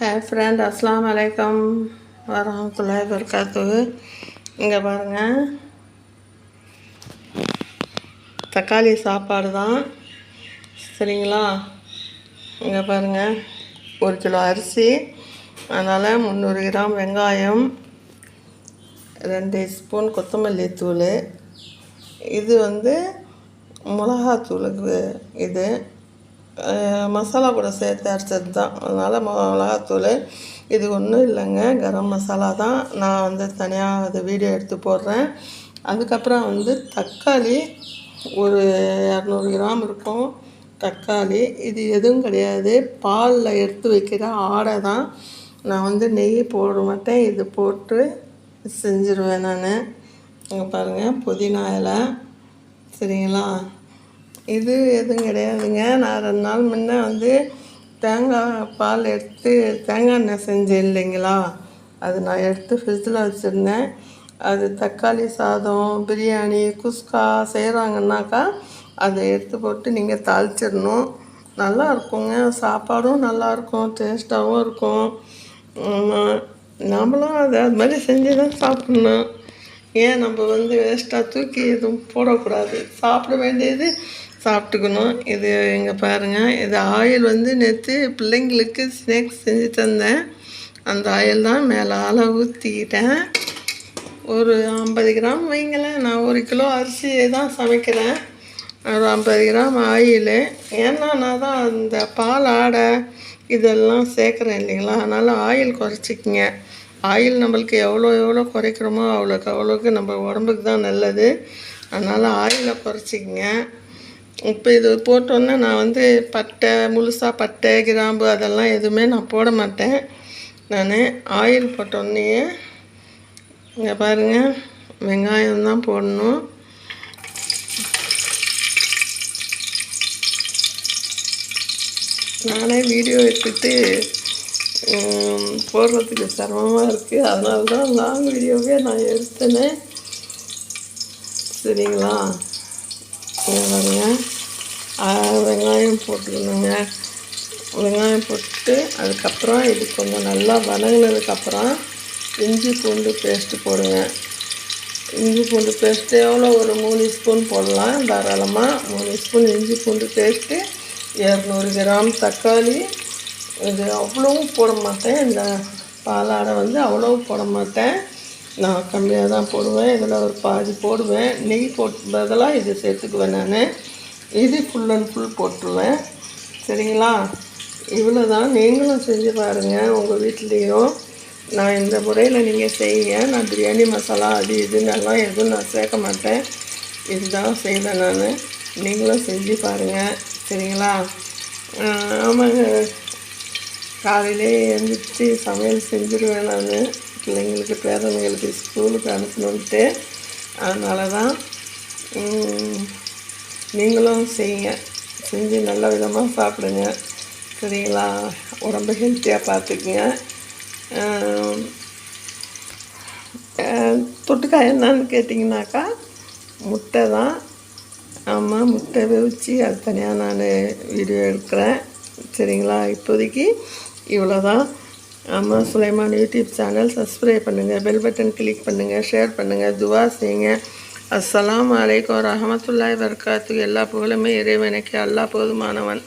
ஹே friend அஸ்லாம் வலைக்கம் வரமத்துல்லாய் வர்காத்து இங்கே பாருங்கள் தக்காளி சாப்பாடு தான். சரிங்களா? இங்கே பாருங்கள் ஒரு கிலோ அரிசி அதனால் முந்நூறு கிராம் வெங்காயம் ரெண்டு ஸ்பூன் கொத்தமல்லி தூள். இது வந்து மிளகாத்தூளுக்கு இது. மசாலா கூட சேர்த்து அரைச்சது தான் அதனால் மிளகாத்தூள். இது ஒன்றும் இல்லைங்க. கரம் மசாலா தான். நான் வந்து தனியாக அது வீடியோ எடுத்து போடுறேன். அதுக்கப்புறம் வந்து தக்காளி ஒரு இரநூறு கிராம் இருக்கும். தக்காளி. இது எதுவும் கிடையாது. பாலில் எடுத்து வைக்கிற ஆடை தான். நான் வந்து நெய் போட மாட்டேன். இது போட்டு செஞ்சுருவேன் நான். இங்கே பாருங்கள் புதினா இலை. சரிங்களா? இது எதுவும் கிடையாதுங்க. நான் ரெண்டு நாள் முன்னே வந்து தேங்காய் பால் எடுத்து தேங்காய் எண்ணெய் செஞ்சேன் இல்லைங்களா? அது நான் எடுத்து ஃப்ரிட்ஜில் வச்சுருந்தேன். அது தக்காளி சாதம் பிரியாணி குஸ்கா செய்கிறாங்கன்னாக்கா அதை எடுத்து போட்டு நீங்கள் தாளிச்சிடணும். நல்லா இருக்குங்க. சாப்பாடும் நல்லாயிருக்கும் டேஸ்ட்டாகவும் இருக்கும். ஆமாம் அதை அது மாதிரி செஞ்சு தான் சாப்பிட்ணும். ஏன் நம்ம வந்து வேஸ்ட்டாக தூக்கி எதுவும் போடக்கூடாது? சாப்பிட வேண்டியது சாப்பிட்டுக்கணும். இது இங்கே பாருங்கள் இது ஆயில் வந்து நேற்று பிள்ளைங்களுக்கு ஸ்நாக்ஸ் செஞ்சு தந்தேன். அந்த ஆயில் தான் மேலால் ஊற்றிக்கிட்டேன் ஒரு ஐம்பது கிராம் வைங்களேன். நான் ஒரு கிலோ அரிசி தான் சமைக்கிறேன். ஒரு ஐம்பது கிராம் ஆயில். ஏன்னா நான் தான் அந்த பால் ஆடை இதெல்லாம் சேர்க்குறேன் இல்லைங்களா? அதனால் ஆயில் குறைச்சிக்கிங்க. ஆயில் நம்மளுக்கு எவ்வளோ எவ்வளோ குறைக்கிறோமோ அவ்வளோக்கு அவ்வளோக்கு நம்ம உடம்புக்கு தான் நல்லது. அதனால் ஆயிலை குறைச்சிக்கங்க. இப்போ இது போட்டோன்னே நான் வந்து பட்டை முழுசாக பட்டை கிராம்பு அதெல்லாம் எதுவுமே நான் போட மாட்டேன். நான் ஆயில் போட்டோன்னே இங்கே பாருங்கள் வெங்காயம் தான் போடணும். நானே வீடியோ எடுத்துட்டு போடுறதுக்கு சிரமமாக இருக்குது அதனால தான் லாங் வீடியோவே நான் எடுத்தேனே சரிங்களா பாருங்க வெங்காயம் போட்டுக்கணுங்க வெங்காயம் போட்டு அதுக்கப்புறம் இது கொஞ்சம் நல்லா வதங்கினதுக்கப்புறம் இஞ்சி பூண்டு பேஸ்ட்டு போடுங்க இஞ்சி பூண்டு பேஸ்ட்டு எவ்வளோ ஒரு மூணு ஸ்பூன் போடலாம் தாராளமாக மூணு ஸ்பூன் இஞ்சி பூண்டு பேஸ்ட்டு இரநூறு கிராம் தக்காளி இது அவ்வளோவும் போட மாட்டேன். இந்த பாலாடை வந்து அவ்வளோவும் போட மாட்டேன். நான் கம்மியாக தான் போடுவேன். இதில் ஒரு பாதி போடுவேன். நெய் போட்டு பதிலாக இது சேர்த்துக்குவேன் நான். இது ஃபுல் அண்ட் ஃபுல் போட்டுருவேன். சரிங்களா? இவ்வளோ தான். நீங்களும் செஞ்சு பாருங்கள் உங்கள் வீட்லேயும் நான் இந்த முறையில் நீங்கள் செய்யுங்க. நான் பிரியாணி மசாலா அது இதுன்னு எல்லாம் எதுவும் நான் சேர்க்க மாட்டேன். இதுதான் செய்வேன் நான். நீங்களும் செஞ்சு பாருங்கள் சரிங்களா? ஆமாங்க. காலையிலே எழுந்திரிச்சு சமையல் செஞ்சுருவேன் நான். பிள்ளைங்களுக்கு பேரவைகளுக்கு ஸ்கூலுக்கு அனுப்பணுன்ட்டு அதனால தான் நீங்களும் செய்யுங்க செஞ்சு நல்ல விதமாக சாப்பிடுங்க. சரிங்களா? உடம்பு ஹெல்த்தியாக பார்த்துக்குங்க தொட்டுக்காய் என்னான்னு கேட்டிங்கனாக்கா முட்டை தான். ஆமாம் முட்டை வச்சு அது தனியாக நான் வீடியோ எடுக்கிறேன். சரிங்களா? இப்போதைக்கு இவ்வளோ தான் ஆமாம் சுலைமான் யூடியூப் சேனல் சப்ஸ்கிரைப் பண்ணுங்கள் பெல் பட்டன் கிளிக் பண்ணுங்கள் ஷேர் பண்ணுங்கள் துவா செய்யுங்க. அஸ்லாம் அலைக்கும் ரஹமத்துல்லாய் வர்காத்துக்கு எல்லா புகழுமே இறைவனுக்கு. அல்லாஹ் போதுமானவன்.